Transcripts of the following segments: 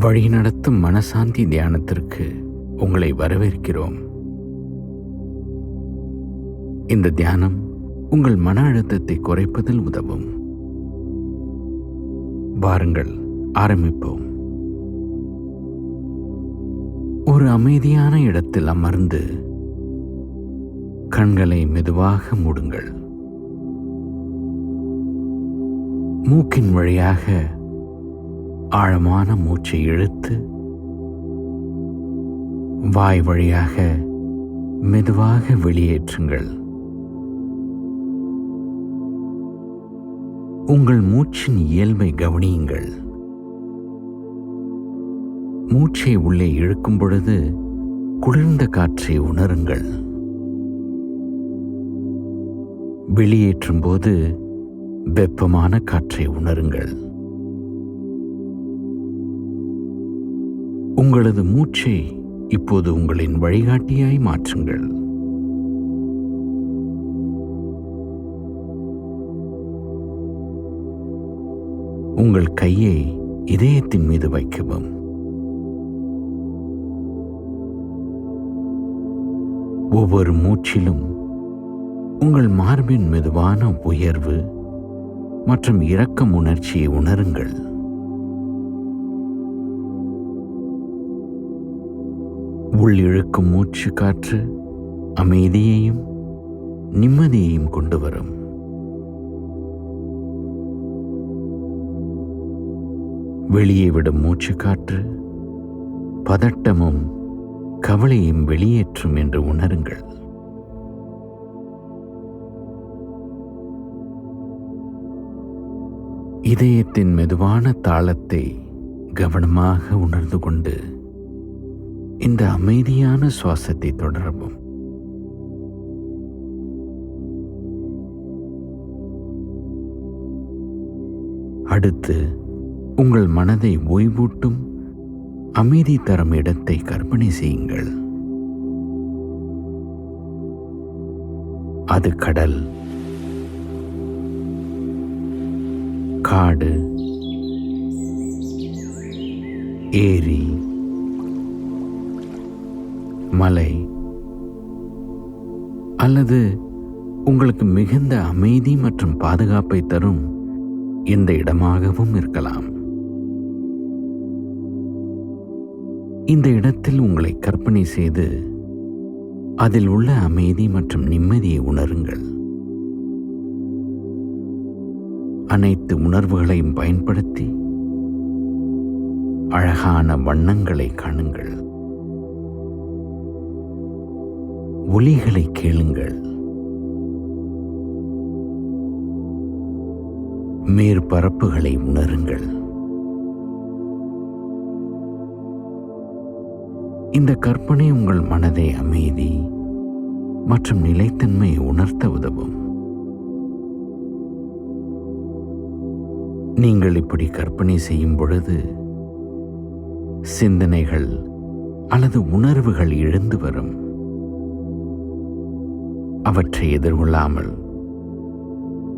வழிநடத்தும் மனசாந்தி தியானத்திற்கு உங்களை வரவேற்கிறோம். இந்த தியானம் உங்கள் மன அழுத்தத்தை குறைப்பதில் உதவும். வாருங்கள் ஆரம்பிப்போம். ஒரு அமைதியான இடத்தில் அமர்ந்து கண்களை மெதுவாக மூடுங்கள். மூக்கின் வழியாக ஆழமான மூச்சை இழுத்து வாய் வழியாக மெதுவாக வெளியேற்றுங்கள். உங்கள் மூச்சின் இயல்பை கவனியுங்கள். மூச்சை உள்ளே இழுக்கும் பொழுது குளிர்ந்த காற்றை உணருங்கள். வெளியேற்றும் போது வெப்பமான காற்றை உணருங்கள். உங்களது மூச்சை இப்போது உங்களின் வழிகாட்டியாய் மாற்றுங்கள். உங்கள் கையை இதயத்தின் மீது வைக்கவும். ஒவ்வொரு மூச்சிலும் உங்கள் மார்பின் மெதுவான உயர்வு மற்றும் இரக்கம் உணர்ச்சியை உணருங்கள். உள் இழுக்கும் மூச்சு காற்று அமைதியையும் நிம்மதியையும் கொண்டு வரும். வெளியே விடும் மூச்சு காற்று பதட்டமும் கவலையும் வெளியேற்றும் என்று உணருங்கள். இதயத்தின் மெதுவான தாளத்தை கவனமாக உணர்ந்து கொண்டு இந்த அமைதியான சுவாசத்தை தொடரவும். அடுத்து உங்கள் மனதை ஓய்வூட்டும் அமைதி தரும் இடத்தை கற்பனை செய்யுங்கள். அது கடல் காடு ஏரி மலை. அல்லது உங்களுக்கு மிகுந்த அமைதி மற்றும் பாதுகாப்பை தரும் எந்த இடமாகவும் இருக்கலாம். இந்த இடத்தில் உங்களை கற்பனை செய்து அதில் உள்ள அமைதி மற்றும் நிம்மதியை உணருங்கள். அனைத்து உணர்வுகளையும் பயன்படுத்தி அழகான வண்ணங்களை காணுங்கள். ஒலிகளை கேளுங்கள். மேற்பரப்புகளை உணருங்கள். இந்த கற்பனை உங்கள் மனதை அமைதி மற்றும் நிலைத்தன்மையை உணர்த்த உதவும். நீங்கள் இப்படி கற்பனை செய்யும் பொழுது சிந்தனைகள் அல்லது உணர்வுகள் எழுந்து வரும். அவற்றை எதிர்கொள்ளாமல்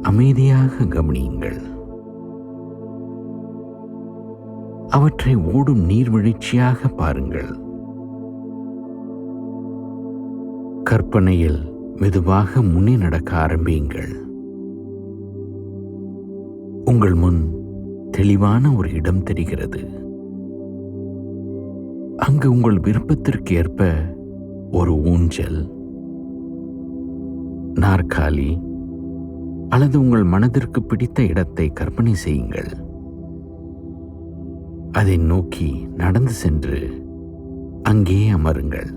அமைதியாக கவனியுங்கள். அவற்றை ஓடும் நீர்வீழ்ச்சியாக பாருங்கள். கற்பனையில் மெதுவாக முன்னே நடக்க ஆரம்பியுங்கள். உங்கள் முன் தெளிவான ஒரு இடம் தெரிகிறது. அங்கு உங்கள் விருப்பத்திற்கு ஏற்ப ஒரு ஊஞ்சல் நாற்காலி அல்லது உங்கள் மனதிற்கு பிடித்த இடத்தை கற்பனை செய்யுங்கள். அதை நோக்கி நடந்து சென்று அங்கே அமருங்கள்.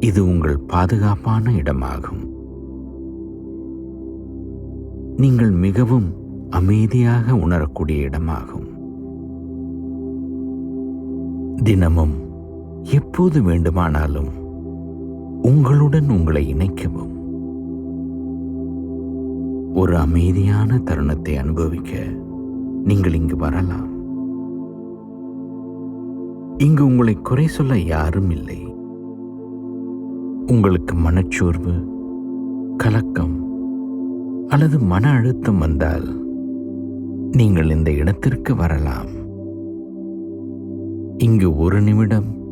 இது உங்கள் பாதுகாப்பான இடமாகும். நீங்கள் மிகவும் அமைதியாக உணரக்கூடிய இடமாகும். தினமும் எப்போது வேண்டுமானாலும் உங்களுடன் உங்களை இணைக்கவும். ஒரு அமைதியான தருணத்தை அனுபவிக்க நீங்கள் இங்கு வரலாம். இங்கு உங்களை குறை சொல்ல யாரும் இல்லை. உங்களுக்கு மனச்சோர்வு கலக்கம் அல்லது மன அழுத்தம் வந்தால் நீங்கள் இந்த இடத்திற்கு வரலாம். இங்கு ஒரு நிமிடம்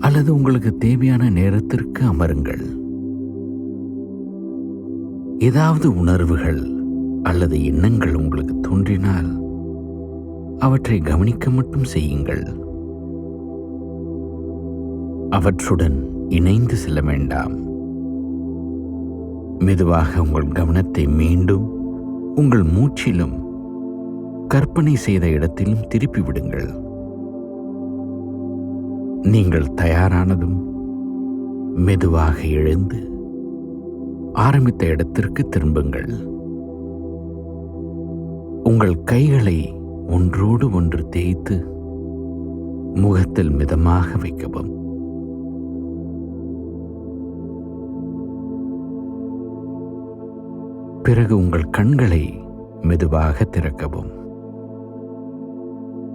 அல்லது உங்களுக்கு தேவையான நேரத்திற்கு அமருங்கள். ஏதாவது உணர்வுகள் அல்லது எண்ணங்கள் உங்களுக்கு தோன்றினால் அவற்றை கவனிக்க மட்டும் செய்யுங்கள். அவற்றுடன் இணைந்து செல்ல வேண்டாம். மெதுவாக உங்கள் கவனத்தை மீண்டும் உங்கள் மூச்சிலும் கற்பனை செய்த இடத்திலும் திருப்பி விடுங்கள். நீங்கள் தயாரானதும் மெதுவாக எழுந்து ஆரம்பித்த இடத்திற்கு திரும்புங்கள். உங்கள் கைகளை ஒன்றோடு ஒன்று தேய்த்து முகத்தில் மிதமாக வைக்கவும். பிறகு உங்கள் கண்களை மெதுவாக திறக்கவும்.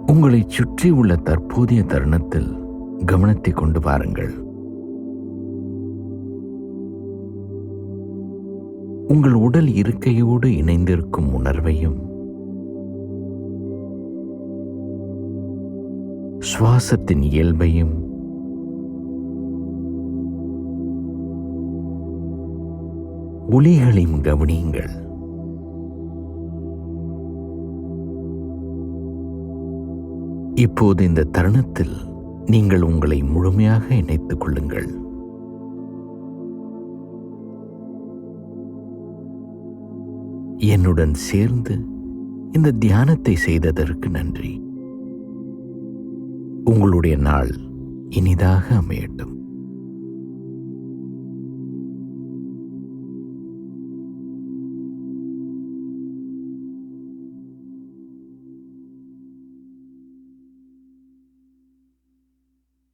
உங்களை சுற்றி உள்ள தற்போதைய தருணத்தில் கவனத்தை கொண்டு வாருங்கள். உங்கள் உடல் இருக்கையோடு இணைந்திருக்கும் உணர்வையும் சுவாசத்தின் இயல்பையும் ஒளிகளையும் கவனியுங்கள். இப்போது இந்த தருணத்தில் நீங்கள் உங்களை முழுமையாக இணைத்துக் கொள்ளுங்கள். என்னுடன் சேர்ந்து இந்த தியானத்தை செய்ததற்கு நன்றி. உங்களுடைய நாள் இனிதாக அமையட்டும்.